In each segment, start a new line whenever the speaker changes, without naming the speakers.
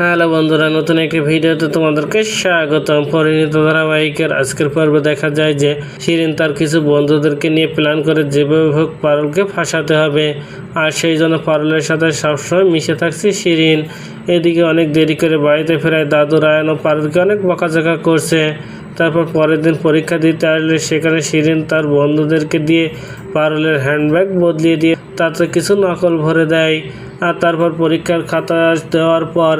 Hello বন্ধুরা, নতুন একটি ভিডিওতে তোমাদেরকে স্বাগতম। পরিণত ধারাবাহিকের আজকের পর্বে দেখা যায় যে শিরিন তার কিছু বন্ধুদেরকে নিয়ে প্ল্যান করে যেভাবে হোক পারুলকে ফাঁসাতে হবে। আর সেই জন্য পারুলের সাথে সবসময় মিশে থাকছে শিরিন। এদিকে অনেক দেরি করে বাড়িতে ফেরায় দাদু, রায়ন ও পারুলকে অনেক বকাঝকা করছে। তারপর পরের দিন পরীক্ষা দিতে আসলে সেখানে শিরিন তার বন্ধুদেরকে দিয়ে পারুলের হ্যান্ডব্যাগ বদলিয়ে দিয়ে তাতে কিছু নকল ভরে দেয়। আর তারপর পরীক্ষার খাতা দেওয়ার পর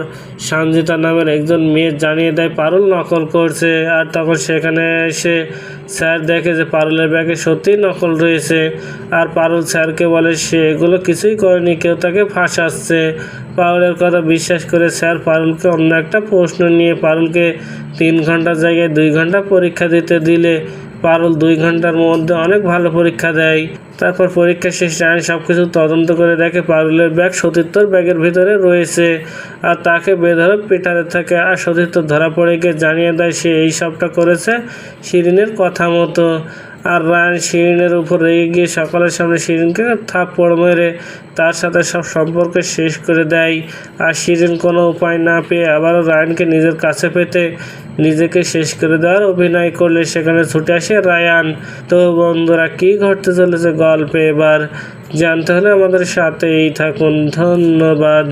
সঞ্জিতা নামের একজন মেয়ে জানিয়ে দেয়, পারুল নকল করছে। আর তখন সেখানে এসে স্যার দেখে যে পারুলের ব্যাগে সত্যিই নকল রয়েছে। আর পারুল স্যারকে বলে, সে এগুলো কিছুই করেনি, কেউ তাকে ফাঁসাচ্ছে। পারুলের কথা বিশ্বাস করে স্যার পারুলকে অন্য একটা প্রশ্ন নিয়ে পারুলকে তিন ঘণ্টার জায়গায় দুই ঘণ্টা পরীক্ষা দিতে দিলে পারুল দুই ঘণ্টার মধ্যে অনেক ভালো পরীক্ষা দেয়। তারপর পরীক্ষা শেষে আইন সব কিছু তদন্ত করে দেখে পারুলের ব্যাগ সতীর্থর ব্যাগের ভিতরে রয়েছে আর তাকে বেধরক পেটাতে থাকে আর সতীর্থ ধরা পড়ে গিয়ে জানিয়ে দেয় সে এই সবটা করেছে শিরিনের কথা মতো। আর রায়ন শিরিনের উপর রেগে গিয়ে সকলের সামনে শিরিনকে থাপ্পড় মেরে তার সাথে সব সম্পর্ক শেষ করে দেয়। আর শিরিন কোনো উপায় না পেয়ে আবারও রায়নকে নিজের কাছে পেতে নিজেকে শেষ করে দেওয়ার অভিনয় করলে সেখানে ছুটে আসে রায়ান। তো বন্ধুরা, কি ঘটতে চলেছে গল্পে? এবার জানতে হলে আমাদের সাথেই থাকুন। ধন্যবাদ।